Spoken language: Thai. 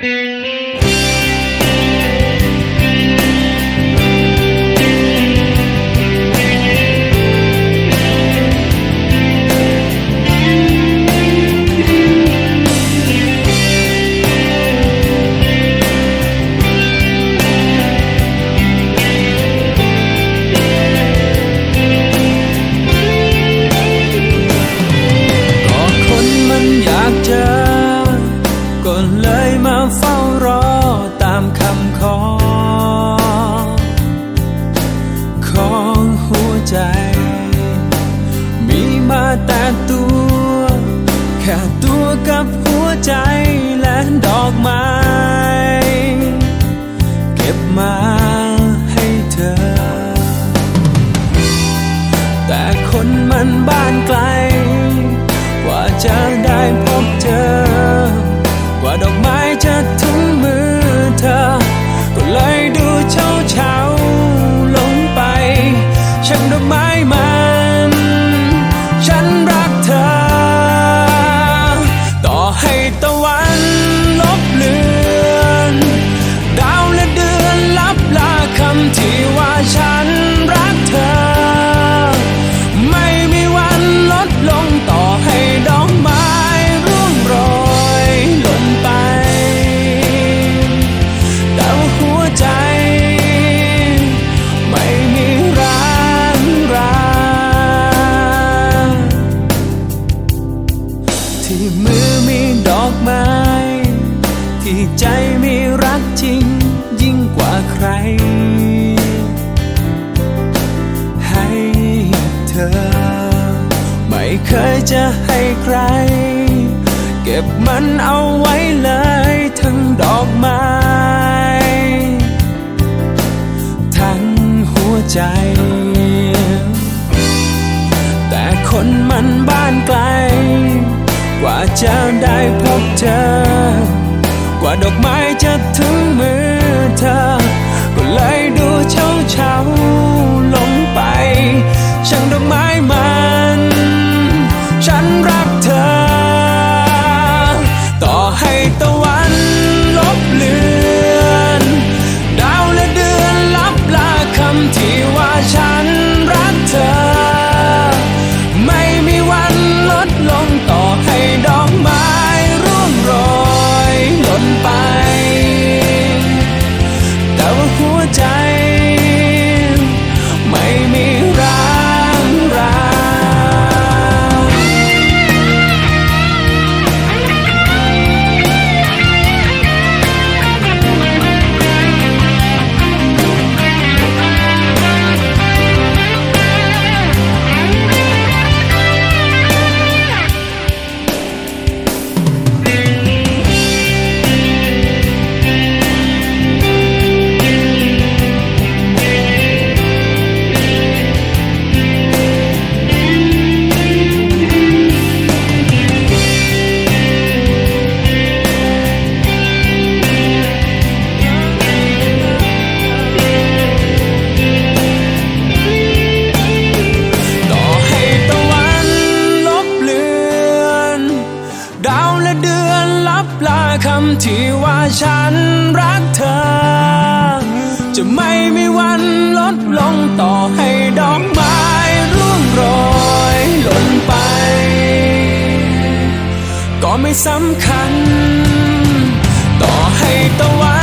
ก็ ใจ มีมาแต่ตัว แค่ตัวกับหัวใจและดอกไม้ ที่มือมีดอกไม้ ที่ใจมีรักจริง ยิ่งกว่าใคร ให้เธอ ไม่เคยจะให้ใคร เก็บมันเอาไว้เลยทั้งดอกไม้ ทั้งหัวใจ แต่คนมันบ้านไกล ว่าจะได้พบเธอ กว่าดอกไม้จะถึงมือเธอ ก็เลยดูเช้าเช้าลงไปช่างดอกไม้ ฉันรักเธอ จะไม่มีวันลดลงต่อให้ดอกไม้ร่วงโรยหล่นไป ก็ไม่สำคัญ ต่อให้ตะวัน